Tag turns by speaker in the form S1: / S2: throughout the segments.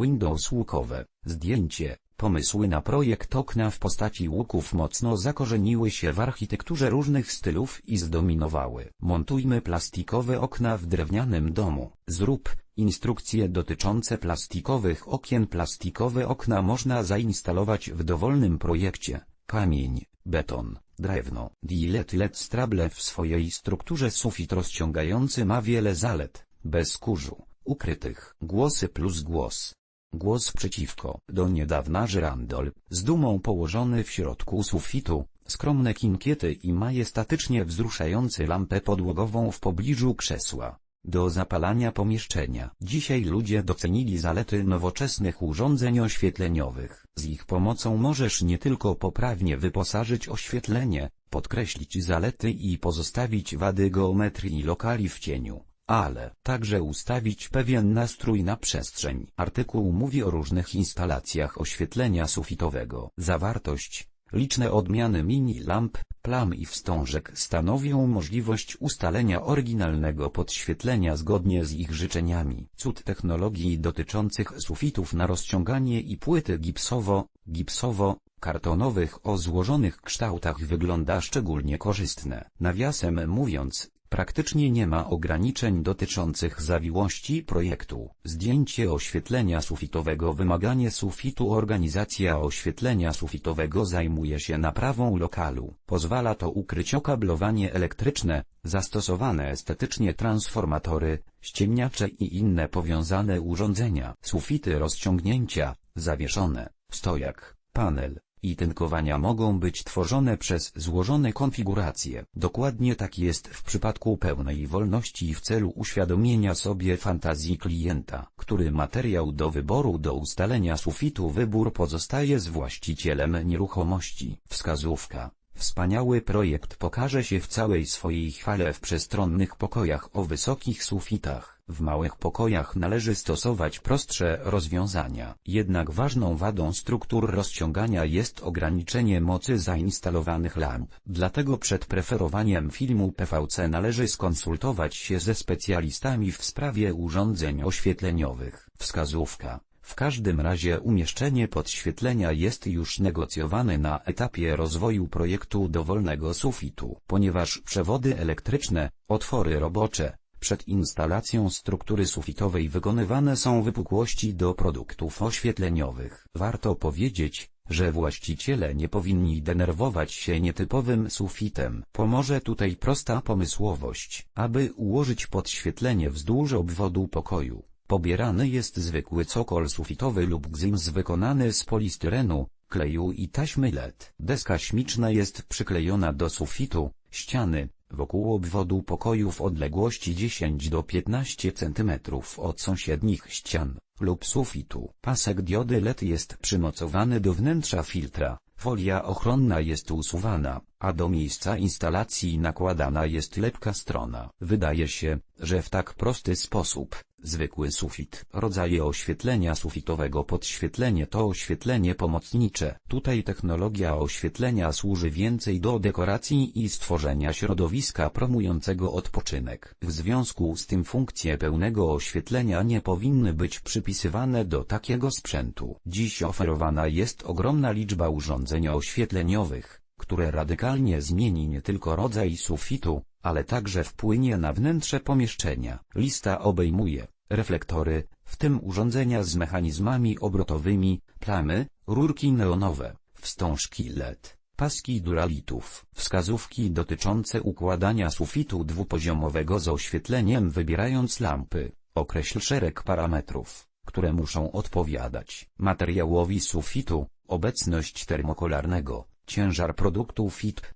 S1: Windows łukowe, zdjęcie, pomysły na projekt okna w postaci łuków mocno zakorzeniły się w architekturze różnych stylów i zdominowały. Montujmy plastikowe okna w drewnianym domu. Zrób instrukcje dotyczące plastikowych okien. Plastikowe okna można zainstalować w dowolnym projekcie. Kamień, beton, drewno. Dilet Strable w swojej strukturze sufit rozciągający ma wiele zalet, bez kurzu, ukrytych. Głosy plus głos. Głos przeciwko. Do niedawna żyrandol, z dumą położony w środku sufitu, skromne kinkiety i majestatycznie wzruszający lampę podłogową w pobliżu krzesła. Do zapalania pomieszczenia. Dzisiaj ludzie docenili zalety nowoczesnych urządzeń oświetleniowych. Z ich pomocą możesz nie tylko poprawnie wyposażyć oświetlenie, podkreślić zalety i pozostawić wady geometrii lokali w cieniu, ale także ustawić pewien nastrój na przestrzeń. Artykuł mówi o różnych instalacjach oświetlenia sufitowego. Zawartość Liczne odmiany mini lamp, plam i wstążek stanowią możliwość ustalenia oryginalnego podświetlenia zgodnie z ich życzeniami. Cud technologii dotyczących sufitów na rozciąganie i płyty gipsowo, gipsowo, kartonowych o złożonych kształtach wygląda szczególnie korzystne. Nawiasem mówiąc, Praktycznie nie ma ograniczeń dotyczących zawiłości projektu. Zdjęcie oświetlenia sufitowego Wymaganie sufitu Organizacja oświetlenia sufitowego zajmuje się naprawą lokalu. Pozwala to ukryć okablowanie elektryczne, zastosowane estetycznie transformatory, ściemniacze i inne powiązane urządzenia. Sufity rozciągnięcia, zawieszone, stojak, panel, i tynkowania mogą być tworzone przez złożone konfiguracje. Dokładnie tak jest w przypadku pełnej wolności w celu uświadomienia sobie fantazji klienta, który materiał do wyboru do ustalenia sufitu wybór pozostaje z właścicielem nieruchomości. Wskazówka Wspaniały projekt pokaże się w całej swojej chwale w przestronnych pokojach o wysokich sufitach. W małych pokojach należy stosować prostsze rozwiązania. Jednak ważną wadą struktur rozciągania jest ograniczenie mocy zainstalowanych lamp. Dlatego przed preferowaniem filmu PVC należy skonsultować się ze specjalistami w sprawie urządzeń oświetleniowych. Wskazówka w każdym razie umieszczenie podświetlenia jest już negocjowane na etapie rozwoju projektu dowolnego sufitu, ponieważ przewody elektryczne, otwory robocze, przed instalacją struktury sufitowej wykonywane są wypukłości do produktów oświetleniowych. Warto powiedzieć, że właściciele nie powinni denerwować się nietypowym sufitem. Pomoże tutaj prosta pomysłowość, aby ułożyć podświetlenie wzdłuż obwodu pokoju. Pobierany jest zwykły cokol sufitowy lub gzyms wykonany z polistyrenu, kleju i taśmy LED. Deska śmiczna jest przyklejona do sufitu, ściany, wokół obwodu pokoju w odległości 10 do 15 cm od sąsiednich ścian lub sufitu. Pasek diody LED jest przymocowany do wnętrza filtra, folia ochronna jest usuwana, a do miejsca instalacji nakładana jest lepka strona. Wydaje się, że w tak prosty sposób, zwykły sufit. Rodzaje oświetlenia sufitowego Podświetlenie to oświetlenie pomocnicze. Tutaj technologia oświetlenia służy więcej do dekoracji i stworzenia środowiska promującego odpoczynek. W związku z tym funkcje pełnego oświetlenia nie powinny być przypisywane do takiego sprzętu. Dziś oferowana jest ogromna liczba urządzeń oświetleniowych, które radykalnie zmieni nie tylko rodzaj sufitu, ale także wpłynie na wnętrze pomieszczenia. Lista obejmuje reflektory, w tym urządzenia z mechanizmami obrotowymi, plamy, rurki neonowe, wstążki LED, paski duralitów, wskazówki dotyczące układania sufitu dwupoziomowego z oświetleniem wybierając lampy, określ szereg parametrów, które muszą odpowiadać. Materiałowi sufitu, obecność termokolarnego, Ciężar produktu FIT.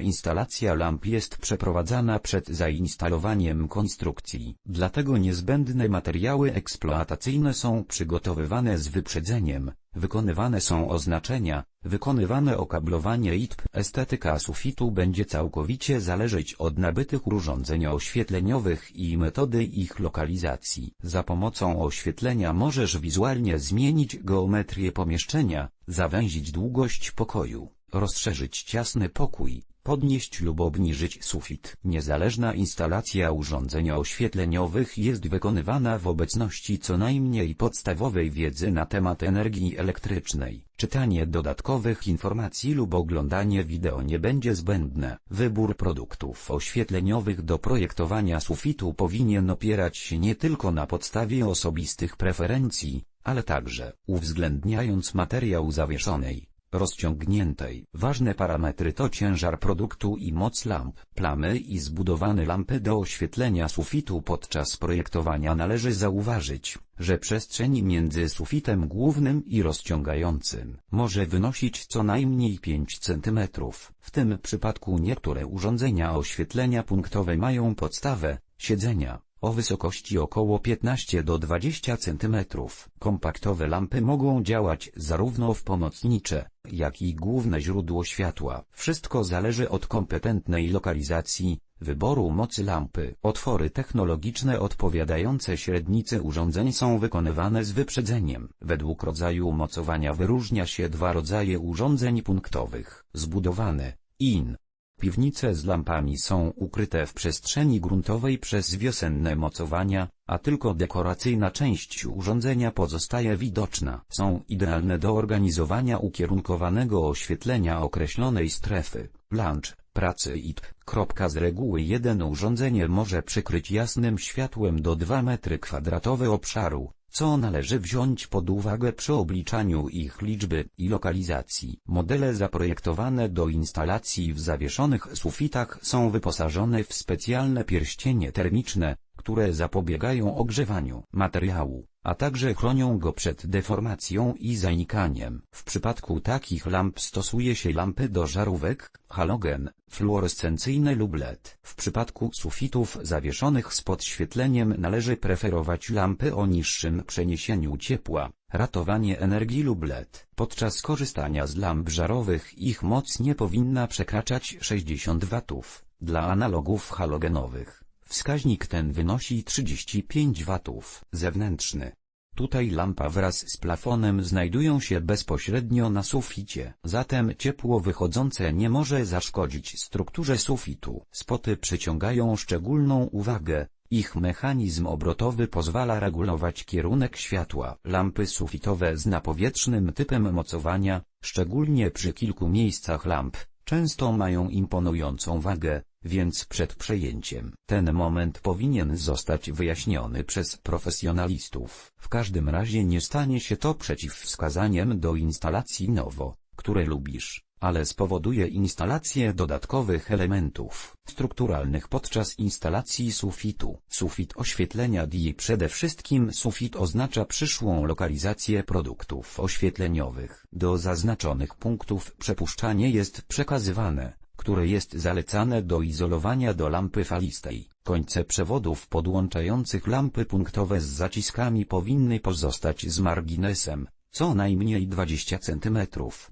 S1: Instalacja lamp jest przeprowadzana przed zainstalowaniem konstrukcji. Dlatego niezbędne materiały eksploatacyjne są przygotowywane z wyprzedzeniem, wykonywane są oznaczenia, wykonywane okablowanie ITP. Estetyka sufitu będzie całkowicie zależeć od nabytych urządzeń oświetleniowych i metody ich lokalizacji. Za pomocą oświetlenia możesz wizualnie zmienić geometrię pomieszczenia, zawęzić długość pokoju rozszerzyć ciasny pokój, podnieść lub obniżyć sufit. Niezależna instalacja urządzeń oświetleniowych jest wykonywana w obecności co najmniej podstawowej wiedzy na temat energii elektrycznej. Czytanie dodatkowych informacji lub oglądanie wideo nie będzie zbędne. Wybór produktów oświetleniowych do projektowania sufitu powinien opierać się nie tylko na podstawie osobistych preferencji, ale także, uwzględniając materiał zawieszonej, rozciągniętej. Ważne parametry to ciężar produktu i moc lamp, plamy i zbudowane lampy do oświetlenia sufitu podczas projektowania należy zauważyć, że przestrzeń między sufitem głównym i rozciągającym może wynosić co najmniej 5 cm. W tym przypadku niektóre urządzenia oświetlenia punktowe mają podstawę, siedzenia, o wysokości około 15 do 20 cm. Kompaktowe lampy mogą działać zarówno w pomocnicze, jak i główne źródło światła. Wszystko zależy od kompetentnej lokalizacji, wyboru mocy lampy. Otwory technologiczne odpowiadające średnicy urządzeń są wykonywane z wyprzedzeniem. Według rodzaju mocowania wyróżnia się dwa rodzaje urządzeń punktowych. Zbudowane, IN, Piwnice z lampami są ukryte w przestrzeni gruntowej przez wiosenne mocowania, a tylko dekoracyjna część urządzenia pozostaje widoczna. Są idealne do organizowania ukierunkowanego oświetlenia określonej strefy, lunch, pracy IT. Z reguły jeden urządzenie może przykryć jasnym światłem do 2 m2 obszaru, co należy wziąć pod uwagę przy obliczaniu ich liczby i lokalizacji. Modele zaprojektowane do instalacji w zawieszonych sufitach są wyposażone w specjalne pierścienie termiczne, które zapobiegają ogrzewaniu materiału a także chronią go przed deformacją i zanikaniem. W przypadku takich lamp stosuje się lampy do żarówek, halogen, fluorescencyjne lub LED. W przypadku sufitów zawieszonych z podświetleniem należy preferować lampy o niższym przeniesieniu ciepła, ratowanie energii lub LED. Podczas korzystania z lamp żarowych ich moc nie powinna przekraczać 60 W. Dla analogów halogenowych Wskaźnik ten wynosi 35 W. Zewnętrzny. Tutaj lampa wraz z plafonem znajdują się bezpośrednio na suficie, zatem ciepło wychodzące nie może zaszkodzić strukturze sufitu. Spoty przyciągają szczególną uwagę, ich mechanizm obrotowy pozwala regulować kierunek światła. Lampy sufitowe z napowietrznym typem mocowania, szczególnie przy kilku miejscach lamp, często mają imponującą wagę, więc przed przejęciem ten moment powinien zostać wyjaśniony przez profesjonalistów. W każdym razie nie stanie się to przeciwwskazaniem do instalacji nowo, które lubisz, ale spowoduje instalację dodatkowych elementów strukturalnych podczas instalacji sufitu. Sufit oświetlenia DI Przede wszystkim sufit oznacza przyszłą lokalizację produktów oświetleniowych. Do zaznaczonych punktów przepuszczanie jest przekazywane które jest zalecane do izolowania do lampy falistej. Końce przewodów podłączających lampy punktowe z zaciskami powinny pozostać z marginesem, co najmniej 20 cm.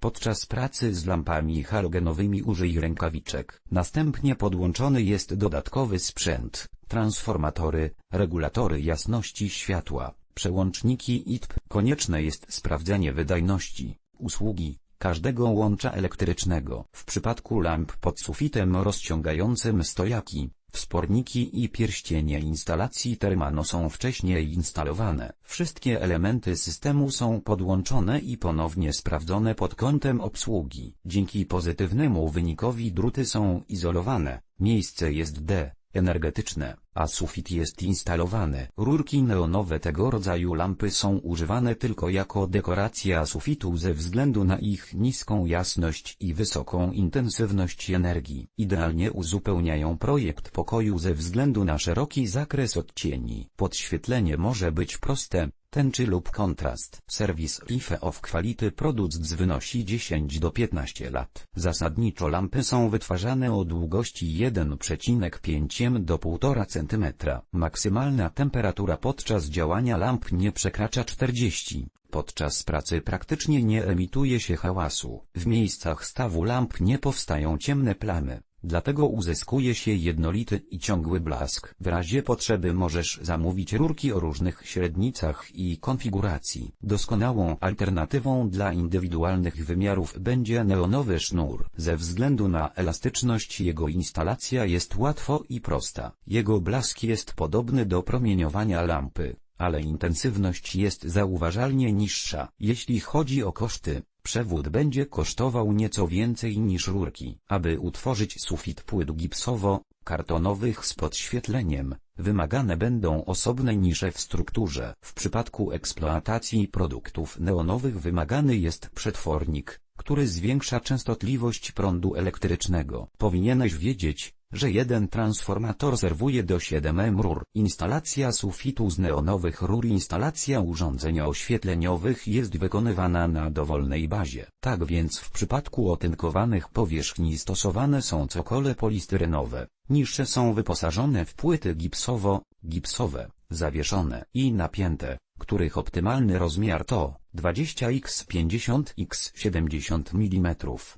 S1: Podczas pracy z lampami halogenowymi użyj rękawiczek. Następnie podłączony jest dodatkowy sprzęt, transformatory, regulatory jasności światła, przełączniki ITP. Konieczne jest sprawdzenie wydajności, usługi, każdego łącza elektrycznego. W przypadku lamp pod sufitem rozciągającym stojaki, wsporniki i pierścienie instalacji Termano są wcześniej instalowane. Wszystkie elementy systemu są podłączone i ponownie sprawdzone pod kątem obsługi. Dzięki pozytywnemu wynikowi druty są izolowane. Miejsce jest D energetyczne, a sufit jest instalowany. Rurki neonowe tego rodzaju lampy są używane tylko jako dekoracja sufitu ze względu na ich niską jasność i wysoką intensywność energii. Idealnie uzupełniają projekt pokoju ze względu na szeroki zakres odcieni. Podświetlenie może być proste, tęczy lub kontrast. Serwis IFE of Quality Products wynosi 10 do 15 lat. Zasadniczo lampy są wytwarzane o długości 1,5 do 1,5 cm. Maksymalna temperatura podczas działania lamp nie przekracza 40. Podczas pracy praktycznie nie emituje się hałasu. W miejscach stawu lamp nie powstają ciemne plamy. Dlatego uzyskuje się jednolity i ciągły blask. W razie potrzeby możesz zamówić rurki o różnych średnicach i konfiguracji. Doskonałą alternatywą dla indywidualnych wymiarów będzie neonowy sznur. Ze względu na elastyczność jego instalacja jest łatwo i prosta. Jego blask jest podobny do promieniowania lampy ale intensywność jest zauważalnie niższa. Jeśli chodzi o koszty, przewód będzie kosztował nieco więcej niż rurki. Aby utworzyć sufit płyt gipsowo-kartonowych z podświetleniem, wymagane będą osobne nisze w strukturze. W przypadku eksploatacji produktów neonowych wymagany jest przetwornik, który zwiększa częstotliwość prądu elektrycznego. Powinieneś wiedzieć, że jeden transformator serwuje do 7 rur. Instalacja sufitu z neonowych rur Instalacja urządzeń oświetleniowych jest wykonywana na dowolnej bazie. Tak więc w przypadku otynkowanych powierzchni stosowane są cokole polistyrenowe. Niższe są wyposażone w płyty gipsowo-gipsowe, zawieszone i napięte których optymalny rozmiar to 20x50x70 mm.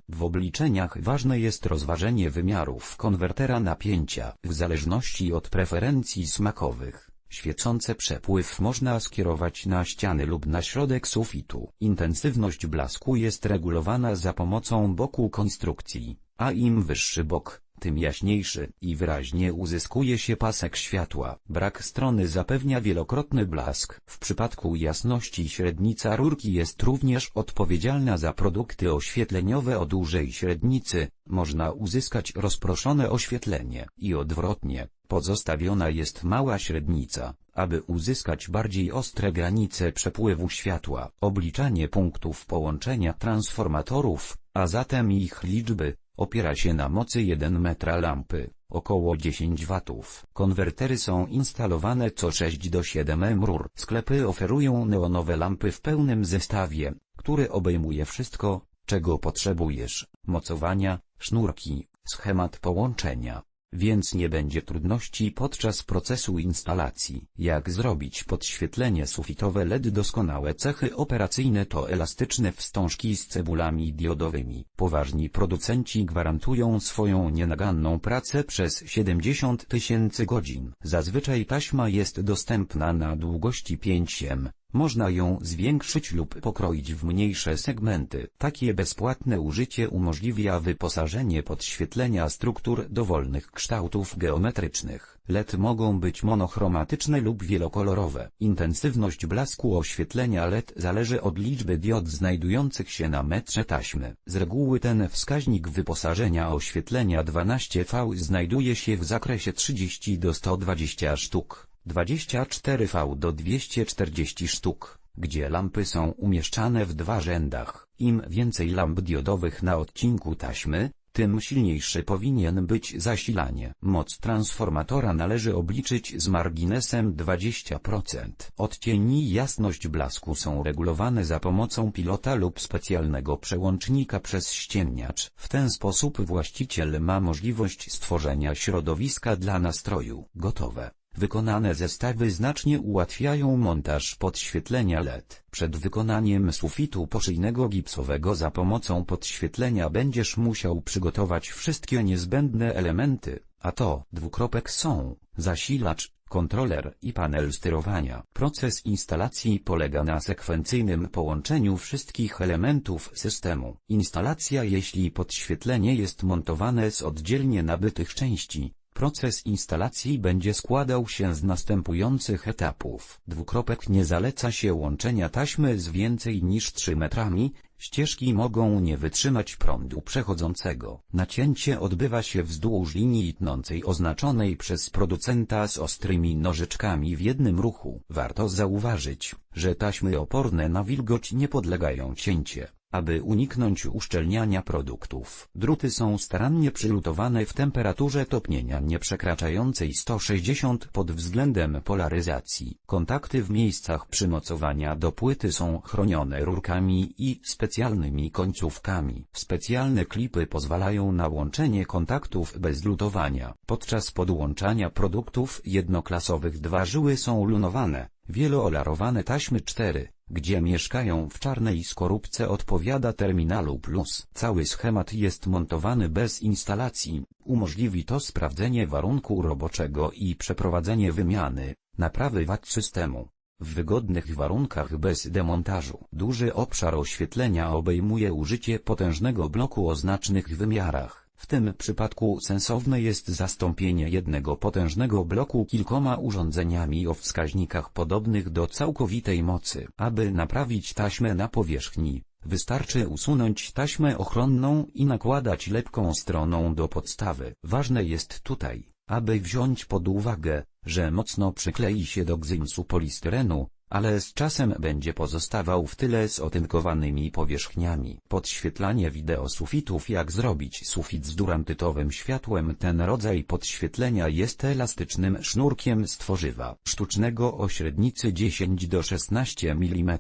S1: W obliczeniach ważne jest rozważenie wymiarów konwertera napięcia. W zależności od preferencji smakowych, świecące przepływ można skierować na ściany lub na środek sufitu. Intensywność blasku jest regulowana za pomocą boku konstrukcji, a im wyższy bok, tym jaśniejszy i wyraźnie uzyskuje się pasek światła. Brak strony zapewnia wielokrotny blask. W przypadku jasności średnica rurki jest również odpowiedzialna za produkty oświetleniowe o dużej średnicy, można uzyskać rozproszone oświetlenie i odwrotnie, pozostawiona jest mała średnica, aby uzyskać bardziej ostre granice przepływu światła. Obliczanie punktów połączenia transformatorów, a zatem ich liczby, Opiera się na mocy 1 metra lampy, około 10 watów. Konwertery są instalowane co 6 do 7 rur. Sklepy oferują neonowe lampy w pełnym zestawie, który obejmuje wszystko, czego potrzebujesz. Mocowania, sznurki, schemat połączenia, więc nie będzie trudności podczas procesu instalacji. Jak zrobić podświetlenie sufitowe LED Doskonałe cechy operacyjne to elastyczne wstążki z cebulami diodowymi. Poważni producenci gwarantują swoją nienaganną pracę przez 70 tysięcy godzin. Zazwyczaj taśma jest dostępna na długości 5 m, można ją zwiększyć lub pokroić w mniejsze segmenty. Takie bezpłatne użycie umożliwia wyposażenie podświetlenia struktur dowolnych kształtów geometrycznych. LED mogą być monochromatyczne lub wielokolorowe. Intensywność blasku oświetlenia LED zależy od liczby diod znajdujących się na metrze taśmy. Z reguły ten wskaźnik wyposażenia oświetlenia 12V znajduje się w zakresie 30 do 120 sztuk. 24V do 240 sztuk, gdzie lampy są umieszczane w dwa rzędach. Im więcej lamp diodowych na odcinku taśmy, tym silniejszy powinien być zasilanie. Moc transformatora należy obliczyć z marginesem 20%. Odcień i jasność blasku są regulowane za pomocą pilota lub specjalnego przełącznika przez ściemniacz. W ten sposób właściciel ma możliwość stworzenia środowiska dla nastroju. Gotowe. Wykonane zestawy znacznie ułatwiają montaż podświetlenia LED. Przed wykonaniem sufitu poszyjnego gipsowego za pomocą podświetlenia będziesz musiał przygotować wszystkie niezbędne elementy, a to dwukropek są zasilacz, kontroler i panel sterowania. Proces instalacji polega na sekwencyjnym połączeniu wszystkich elementów systemu. Instalacja jeśli podświetlenie jest montowane z oddzielnie nabytych części, Proces instalacji będzie składał się z następujących etapów. Dwukropek nie zaleca się łączenia taśmy z więcej niż 3 metrami, ścieżki mogą nie wytrzymać prądu przechodzącego. Nacięcie odbywa się wzdłuż linii tnącej oznaczonej przez producenta z ostrymi nożyczkami w jednym ruchu. Warto zauważyć, że taśmy oporne na wilgoć nie podlegają cięcie. Aby uniknąć uszczelniania produktów, druty są starannie przylutowane w temperaturze topnienia nieprzekraczającej 160 pod względem polaryzacji. Kontakty w miejscach przymocowania do płyty są chronione rurkami i specjalnymi końcówkami. Specjalne klipy pozwalają na łączenie kontaktów bez lutowania. Podczas podłączania produktów jednoklasowych dwa żyły są lunowane. Wieloolarowane taśmy 4, gdzie mieszkają w czarnej skorupce odpowiada terminalu plus. Cały schemat jest montowany bez instalacji, umożliwi to sprawdzenie warunku roboczego i przeprowadzenie wymiany, naprawy wad systemu. W wygodnych warunkach bez demontażu. Duży obszar oświetlenia obejmuje użycie potężnego bloku o znacznych wymiarach. W tym przypadku sensowne jest zastąpienie jednego potężnego bloku kilkoma urządzeniami o wskaźnikach podobnych do całkowitej mocy. Aby naprawić taśmę na powierzchni, wystarczy usunąć taśmę ochronną i nakładać lepką stroną do podstawy. Ważne jest tutaj, aby wziąć pod uwagę, że mocno przyklei się do gzymsu polistyrenu, ale z czasem będzie pozostawał w tyle z otynkowanymi powierzchniami. Podświetlanie wideo sufitów Jak zrobić sufit z durantytowym światłem Ten rodzaj podświetlenia jest elastycznym sznurkiem z tworzywa sztucznego o średnicy 10 do 16 mm,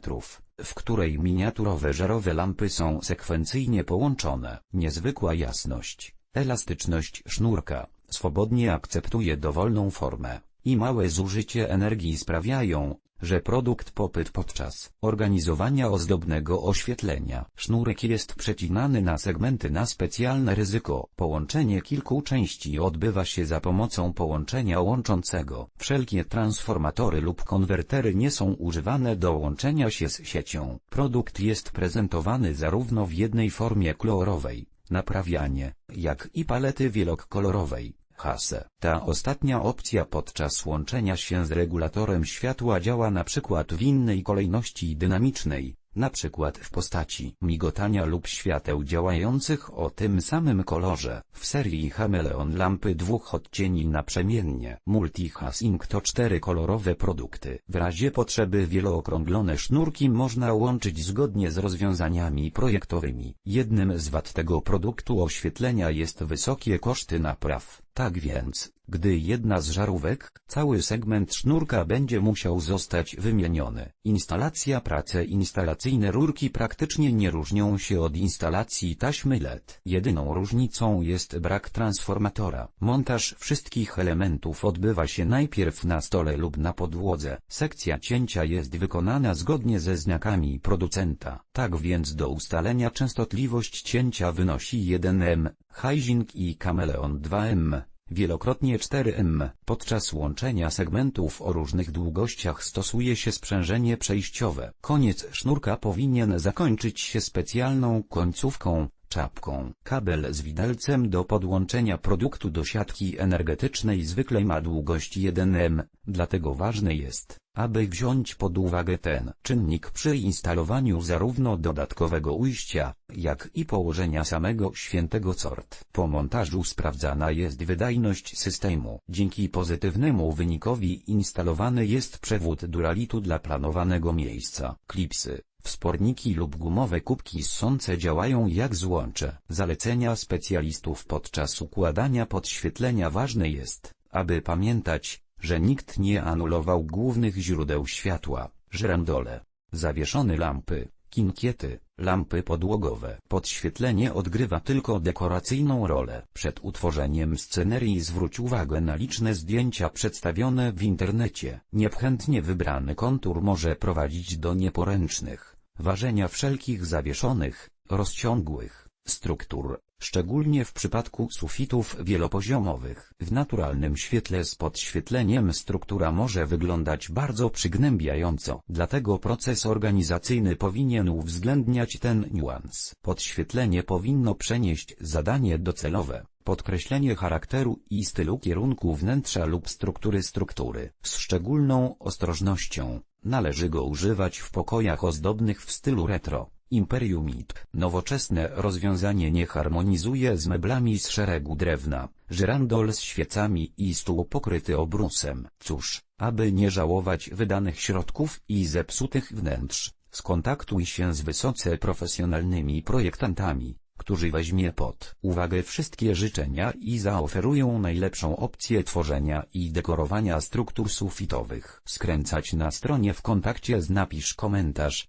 S1: w której miniaturowe żarowe lampy są sekwencyjnie połączone. Niezwykła jasność, elastyczność sznurka, swobodnie akceptuje dowolną formę i małe zużycie energii sprawiają, że produkt popyt podczas organizowania ozdobnego oświetlenia. Sznurek jest przecinany na segmenty na specjalne ryzyko. Połączenie kilku części odbywa się za pomocą połączenia łączącego. Wszelkie transformatory lub konwertery nie są używane do łączenia się z siecią. Produkt jest prezentowany zarówno w jednej formie kolorowej, naprawianie, jak i palety wielokolorowej. Hase. Ta ostatnia opcja podczas łączenia się z regulatorem światła działa na przykład w innej kolejności dynamicznej, na przykład w postaci migotania lub świateł działających o tym samym kolorze. W serii Chameleon lampy dwóch odcieni naprzemiennie. Multihasing to cztery kolorowe produkty. W razie potrzeby wielookrąglone sznurki można łączyć zgodnie z rozwiązaniami projektowymi. Jednym z wad tego produktu oświetlenia jest wysokie koszty napraw. Tak więc, gdy jedna z żarówek, cały segment sznurka będzie musiał zostać wymieniony. Instalacja Prace instalacyjne rurki praktycznie nie różnią się od instalacji taśmy LED. Jedyną różnicą jest brak transformatora. Montaż wszystkich elementów odbywa się najpierw na stole lub na podłodze. Sekcja cięcia jest wykonana zgodnie ze znakami producenta. Tak więc do ustalenia częstotliwość cięcia wynosi 1 m, Heising i Kameleon 2M wielokrotnie 4M. Podczas łączenia segmentów o różnych długościach stosuje się sprzężenie przejściowe. Koniec sznurka powinien zakończyć się specjalną końcówką, czapką. Kabel z widelcem do podłączenia produktu do siatki energetycznej zwykle ma długość 1M, dlatego ważne jest, aby wziąć pod uwagę ten czynnik przy instalowaniu zarówno dodatkowego ujścia, jak i położenia samego świętego sort. Po montażu sprawdzana jest wydajność systemu. Dzięki pozytywnemu wynikowi instalowany jest przewód duralitu dla planowanego miejsca. Klipsy, Wsporniki lub gumowe kubki ssące działają jak złącze. Zalecenia specjalistów podczas układania podświetlenia ważne jest, aby pamiętać, że nikt nie anulował głównych źródeł światła, żrandole, zawieszone lampy, kinkiety, lampy podłogowe. Podświetlenie odgrywa tylko dekoracyjną rolę. Przed utworzeniem scenerii zwróć uwagę na liczne zdjęcia przedstawione w internecie. Niechętnie wybrany kontur może prowadzić do nieporęcznych, ważenia wszelkich zawieszonych, rozciągłych, struktur, szczególnie w przypadku sufitów wielopoziomowych. W naturalnym świetle z podświetleniem struktura może wyglądać bardzo przygnębiająco. Dlatego proces organizacyjny powinien uwzględniać ten niuans. Podświetlenie powinno przenieść zadanie docelowe, podkreślenie charakteru i stylu kierunku wnętrza lub struktury struktury. Z szczególną ostrożnością, Należy go używać w pokojach ozdobnych w stylu retro. Imperium IT. Nowoczesne rozwiązanie nie harmonizuje z meblami z szeregu drewna, żyrandol z świecami i stół pokryty obrusem. Cóż, aby nie żałować wydanych środków i zepsutych wnętrz, skontaktuj się z wysoce profesjonalnymi projektantami którzy weźmie pod uwagę wszystkie życzenia i zaoferują najlepszą opcję tworzenia i dekorowania struktur sufitowych. Skręcać na stronie w kontakcie z napisz komentarz,